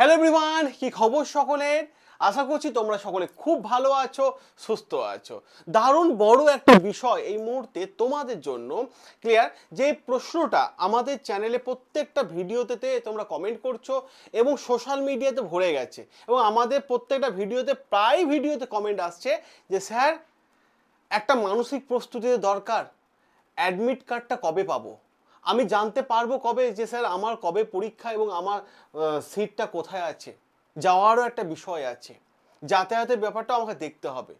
Hello everyone কি খবর সকলের? আশা করছি তোমরা সকলে খুব ভালো আছো, সুস্থ আছো। দারুণ বড় একটা বিষয় এই মুহূর্তে তোমাদের জন্য। ক্লিয়ার যে প্রশ্নটা আমাদের চ্যানেলে প্রত্যেকটা ভিডিওতে তোমরা কমেন্ট করছ এবং সোশ্যাল মিডিয়াতে ভরে গেছে। এবং আমাদের প্রত্যেকটা ভিডিওতে প্রায় ভিডিওতে কমেন্ট আসছে যে, স্যার, একটা মানসিক প্রস্তুতির দরকার। অ্যাডমিট কার্ডটা কবে পাবো? আমি জানতে পারব কবে যে স্যার আমার কবে পরীক্ষা এবং আমার সিটটা কোথায় আছে। যাওয়ারও একটা বিষয় আছে। যাতায়াতের ব্যাপারটাও আমাকে দেখতে হবে।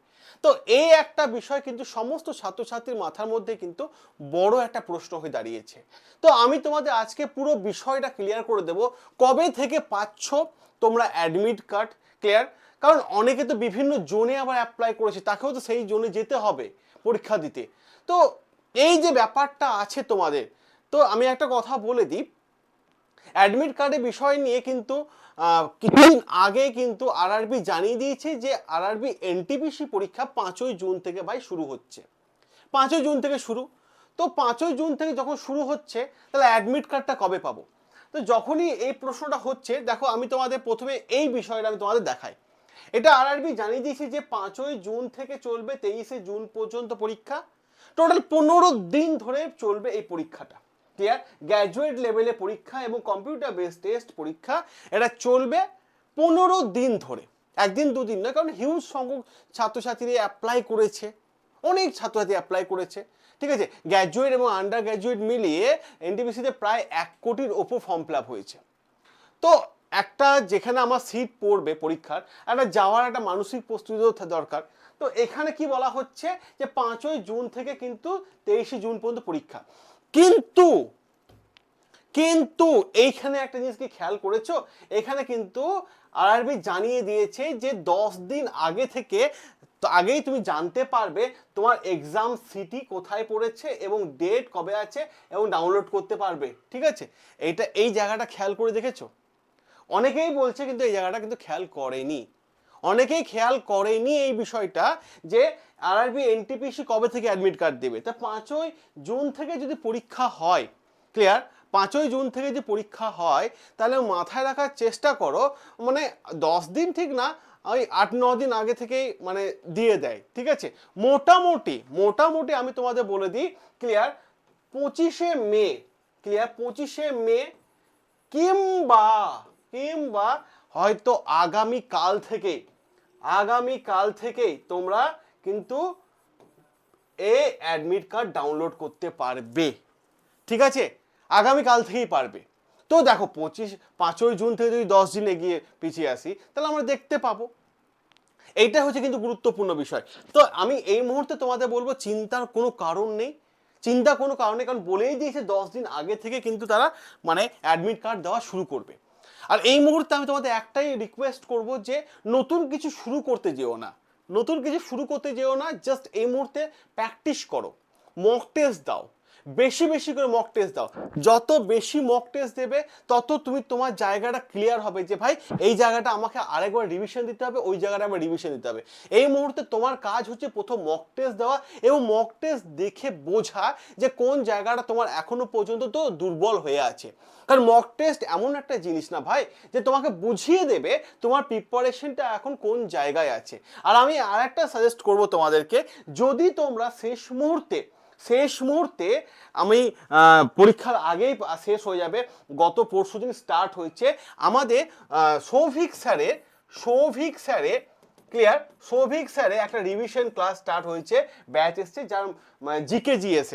তো এই একটা বিষয় কিন্তু সমস্ত ছাত্রছাত্রীর মাথার মধ্যে কিন্তু বড় একটা প্রশ্ন হয়ে দাঁড়িয়েছে। তো আমি তোমাদের আজকে পুরো বিষয়টা ক্লিয়ার করে দেব। কবে থেকে পাচ্ছ তোমরা অ্যাডমিট কার্ড ক্লিয়ার কারণ অনেকে তো বিভিন্ন জোনে আবার অ্যাপ্লাই করেছে, তাকেও তো সেই জোনে যেতে হবে পরীক্ষা দিতে। তো এই যে ব্যাপারটা আছে তোমাদের তো আমি একটা কথা বলে দিই। অ্যাডমিট কার্ডের বিষয় নিয়ে কিন্তু কিছুদিন আগে কিন্তু আরআরবি জানিয়ে দিয়েছে যে আরআরবি এনটিপিসি পরীক্ষা পাঁচই জুন থেকে ভাই শুরু হচ্ছে। পাঁচই জুন থেকে শুরু। তো পাঁচই জুন থেকে যখন শুরু হচ্ছে, তাহলে অ্যাডমিট কার্ডটা কবে পাবো? তো যখনই এই প্রশ্নটা হচ্ছে, দেখো আমি তোমাদের প্রথমে এই বিষয়টা আমি তোমাদের দেখাই। এটা আরআরবি জানিয়ে দিয়েছে যে পাঁচই জুন থেকে চলবে তেইশে জুন পর্যন্ত পরীক্ষা। টোটাল পনেরো দিন ধরে চলবে এই পরীক্ষাটা। ক্লিয়ার গ্র্যাজুয়েট লেভেলে পরীক্ষা এবং কম্পিউটার বেস টেস্ট পরীক্ষা, এটা চলবে পনেরো দিন ধরে। একদিন, দুদিন না কারণ হিউজ সংখ্যক ছাত্রছাত্রী অ্যাপ্লাই করেছে। অনেক ছাত্রছাত্রী অ্যাপ্লাই করেছে। ঠিক আছে? গ্র্যাজুয়েট এবং আন্ডার গ্র্যাজুয়েট মিলিয়ে এনটিপিসিতে প্রায় এক কোটির ওপর ফর্ম ফিল হয়েছে। তো একটা যেখানে আমার সিট পড়বে পরীক্ষার, একটা যাওয়ার একটা মানসিক প্রস্তুতিও দরকার। তো এখানে কি বলা হচ্ছে যে পাঁচই জুন থেকে কিন্তু তেইশে জুন পর্যন্ত পরীক্ষা। কিন্তু কিন্তু এইখানে একটা জিনিস কি খেয়াল করেছ? এখানে কিন্তু আরআরবি জানিয়ে দিয়েছে যে দশ দিন আগে থেকে, তো আগেই তুমি জানতে পারবে তোমার এক্সাম সিটি কোথায় পড়েছে এবং ডেট কবে আছে এবং ডাউনলোড করতে পারবে, ঠিক আছে? এইটা এই জায়গাটা খেয়াল করে দেখেছ? অনেকেই বলছে কিন্তু এই জায়গাটা কিন্তু খেয়াল করেনি। অনেকেই খেয়াল করেনি এই বিষয়টা যে আরআরবি এনটিপিসি কবে থেকে অ্যাডমিট কার্ড দেবে। তা পাঁচই জুন থেকে যদি পরীক্ষা হয় ক্লিয়ার পাঁচই জুন থেকে যদি পরীক্ষা হয়, তাহলে মাথায় রাখার চেষ্টা করো মানে দশ দিন ঠিক না, ওই আট, ন দিন আগে থেকেই মানে দিয়ে দেয়, ঠিক আছে? মোটামুটি মোটামুটি আমি তোমাদের বলে দিই ক্লিয়ার পঁচিশে মে ক্লিয়ার পঁচিশে মে কিংবা কিংবা হয়তো আগামী কাল থেকে আগামী কাল থেকেই তোমরা কিন্তু এ অ্যাডমিট কার্ড ডাউনলোড করতে পারবে। ঠিক আছে? আগামী কাল থেকেই পারবে। তো দেখো, পঁচিশ, পাঁচই জুন থেকে যদি দশ দিন এগিয়ে পিছিয়ে আসি, তাহলে আমরা দেখতে পাবো। এইটা হচ্ছে কিন্তু গুরুত্বপূর্ণ বিষয়। তো আমি এই মুহূর্তে তোমাদের বলব, চিন্তার কোনো কারণ নেই। চিন্তা কোনো কারণ কারণ বলেই দিয়েছে দশ দিন আগে থেকে কিন্তু তারা মানে অ্যাডমিট কার্ড দেওয়া শুরু করবে। আর এই মুহূর্তে আমি তোমাদের একটাই রিকোয়েস্ট করব যে নতুন কিছু শুরু করতে যেও না। নতুন কিছু শুরু করতে যেও না জাস্ট এই মুহূর্তে প্র্যাকটিস করো। মক টেস্ট দাও। বেশি বেশি করে মক টেস্ট দাও। যত বেশি মক টেস্ট দেবে, তত তুমি তোমার জায়গাটা ক্লিয়ার হবে যে, ভাই, এই জায়গাটা আমাকে আরেকবার রিভিশন দিতে হবে, ওই জায়গাটা আমার রিভিশন দিতে হবে। এই মুহূর্তে তোমার কাজ হচ্ছে প্রথম মক টেস্ট দেওয়া এবং মক টেস্ট দেখে বোঝা যে, কোন জায়গাটা তোমার এখনও পর্যন্ত তো দুর্বল হয়ে আছে। কারণ মক টেস্ট এমন একটা জিনিস না, ভাই, যে তোমাকে বুঝিয়ে দেবে তোমার প্রিপারেশনটা এখন কোন জায়গায় আছে। আর আমি আর একটা সাজেস্ট করব তোমাদেরকে। যদি তোমরা শেষ মুহূর্তে শেষ মুহূর্তে আমি পরীক্ষার আগেই শেষ হয়ে যাবে। গত পরশু দিন স্টার্ট হয়েছে। আমাদের সৌভিক স্যারের সৌভিক স্যারের ক্লিয়ার সৌভিক স্যারে একটা রিভিশন ক্লাস স্টার্ট হয়েছে ব্যাচ এসছে যার জিকে জিএস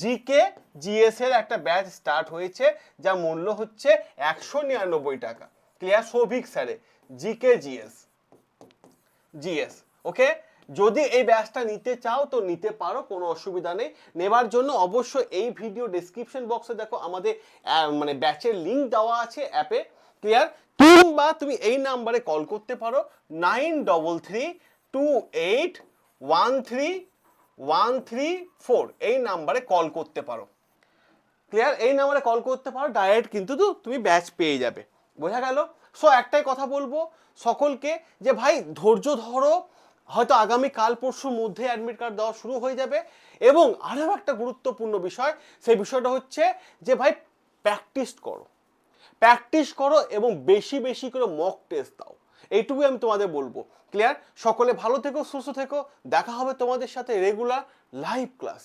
জিকে জিএস এর একটা ব্যাচ স্টার্ট হয়েছে, যার মূল্য হচ্ছে একশো নিরানব্বই টাকা। ক্লিয়ার সৌভিক স্যারে জিকে জিএস জিএস ওকে যদি এই ব্যাচটা নিতে চাও, তো নিতে পারো, কোনো অসুবিধা নেই। নেবার জন্য অবশ্যই এই ভিডিও ডেসক্রিপশন বক্সে দেখো আমাদের মানে ব্যাচের লিংক দেওয়া আছে অ্যাপে ক্লিয়ার কিংবা তুমি এই নাম্বারে কল করতে পারো nine double three two eight one three one three four এই নাম্বারে কল করতে পারো। ক্লিয়ার এই নাম্বারে কল করতে পারো ডাইরেক্ট কিন্তু তুমি ব্যাচ পেয়ে যাবে। বোঝা গেল? সো একটাই কথা বলব সকলকে যে ভাই, ধৈর্য ধরো হয়তো আগামী কাল পরশুর মধ্যে অ্যাডমিট কার্ড দেওয়া শুরু হয়ে যাবে। এবং আরও একটা গুরুত্বপূর্ণ বিষয়, সেই বিষয়টা হচ্ছে যে ভাই প্র্যাকটিস করো। প্র্যাকটিস করো এবং বেশি বেশি করে মক টেস্ট দাও। এইটুকুই আমি তোমাদের বলব। ক্লিয়ার সকলে ভালো থেকো, সুস্থ থেকো। দেখা হবে তোমাদের সাথে রেগুলার লাইভ ক্লাস